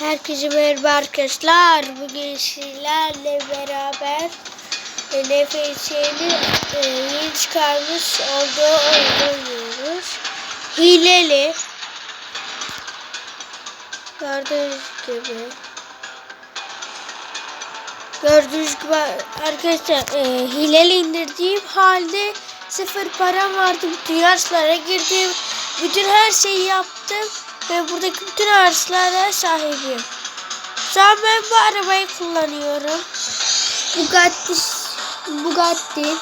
Herkese merhaba arkadaşlar. Bugün sizlerle beraber NFS'nin e, yeni çıkarmış olduğu oyunu oynuyoruz. Hileli. Gördüğünüz gibi. Gördüğünüz gibi arkadaşlar e, hileli indirdiğim halde sıfır param vardı. Bütün girdim. Bütün her şeyi yaptım. Ve buradaki bütün araçlara sahibim. Şu an ben bu arabayı kullanıyorum. Bugatti. Bugatti.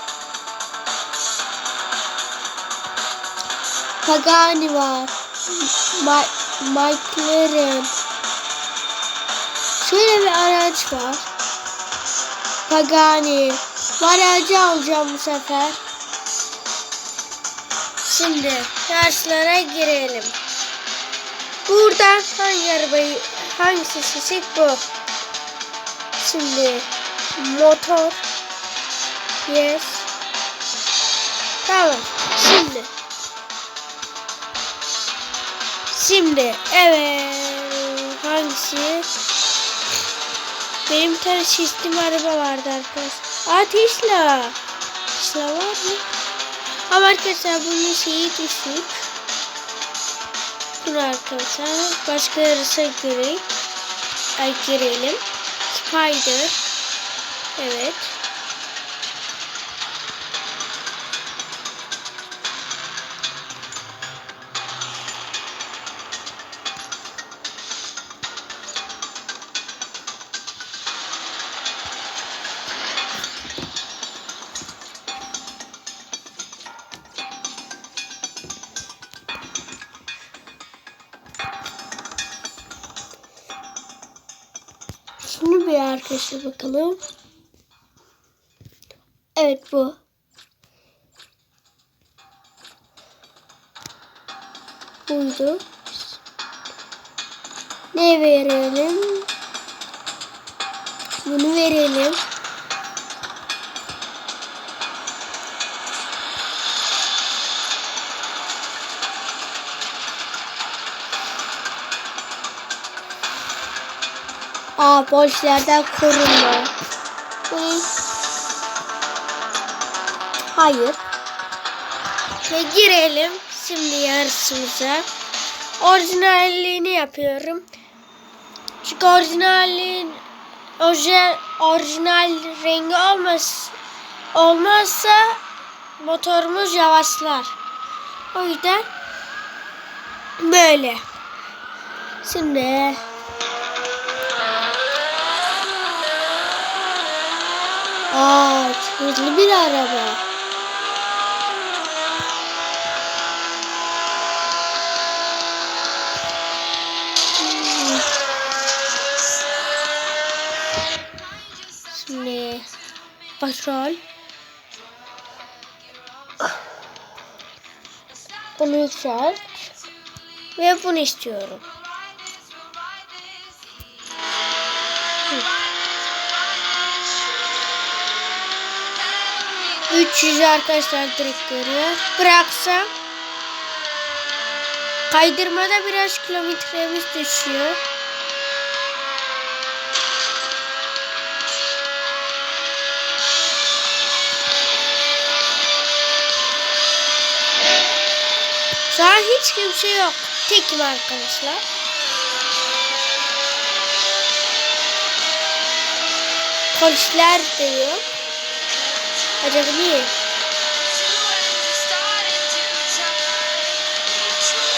Pagani var. Ma McLaren. Şöyle bir araç var. Pagani. Bu aracı alacağım bu sefer. Şimdi yarışlara girelim. Buradan hangi arabayı hangisi seçecek bu? Şimdi motor yes tamam şimdi şimdi evet hangisi benim bir tane sistem araba vardı arkadaşlar. Aa Tesla. Tesla var mı? Ama arkadaşlar bunun şeyi düşük. Dur arkadaşlar. Başka yarışa girelim. Ay girelim. Spider. Evet. Bir arkadaşlar bakalım. Evet bu. Buydu. Ne verelim? Bunu verelim. Aa polislerden korunma. Hı. Hayır. Ve girelim şimdi yarışımıza. Orijinalliğini yapıyorum. Çünkü orijinalliğin oje, orijinal rengi olmaz, olmazsa motorumuz yavaşlar. O yüzden böyle. Şimdi Aa, hızlı bir araba. Şimdi başrol. Bunu yükselt. Ve bunu istiyorum. 300 arkadaşlar direkt görüyor. Bıraksam kaydırmada biraz kilometremiz düşüyor. Şu an hiç kimse yok. Tekim arkadaşlar. Polisler de yok. Acaba niye?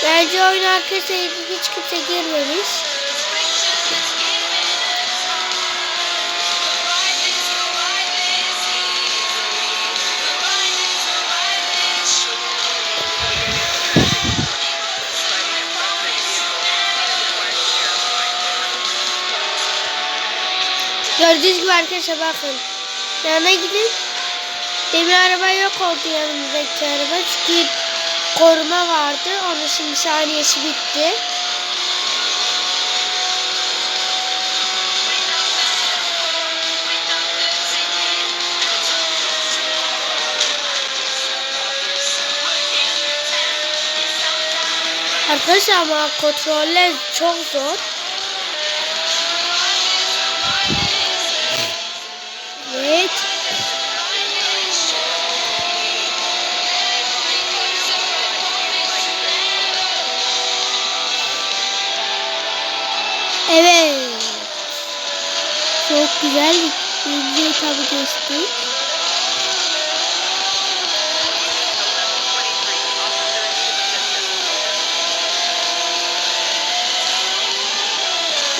Bence oyun arkasına hiç kimse girmemiş. Gördüğünüz gibi arkadaşlar bakın. Yana gidin. Demir araba yok oldu yanımızdaki araba. Çünkü koruma vardı. Onun şimdi saniyesi bitti. Arkadaşlar ama kontroller çok zor. Çok güzel birinci etabı geçtik.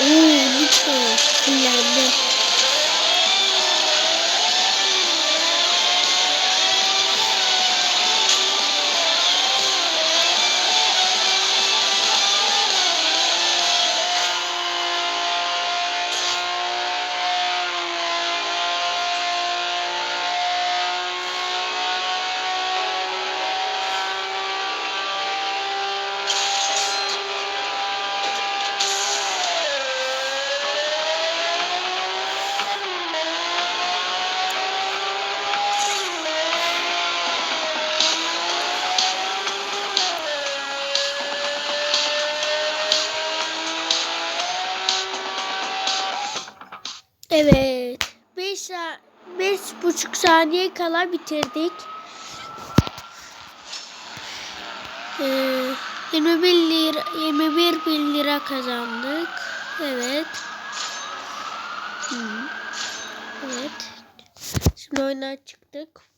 Oo, lütfen. Fullendi. Evet. 5 beş buçuk saniye kala bitirdik. Ee, 21 lira 21 bin lira kazandık. Evet. Hı. Evet. Şimdi oyuna çıktık.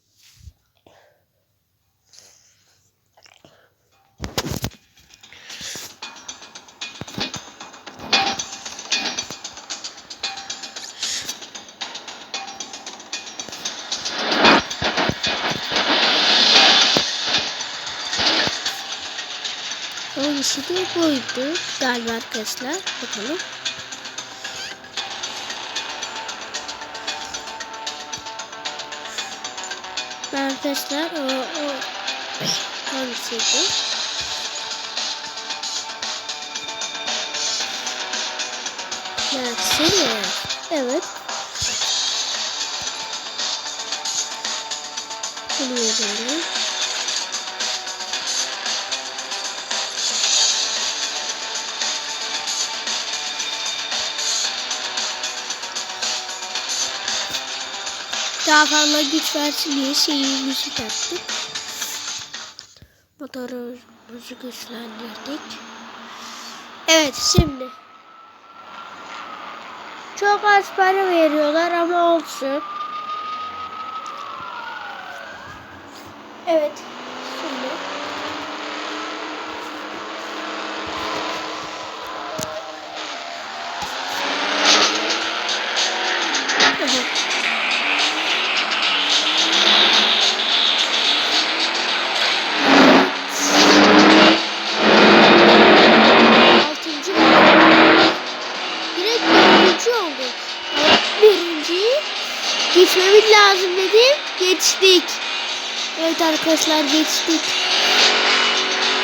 De buydu galiba arkadaşlar. Bakalım. Arkadaşlar o, o hangisiydi? Evet, seni. Evet. Bunu yazalım. Daha fazla güç versin diye şeyimizi taktık. Motorumuzu güçlendirdik. Evet şimdi. Çok az para veriyorlar ama olsun. Evet. Geçtik. Evet arkadaşlar geçtik.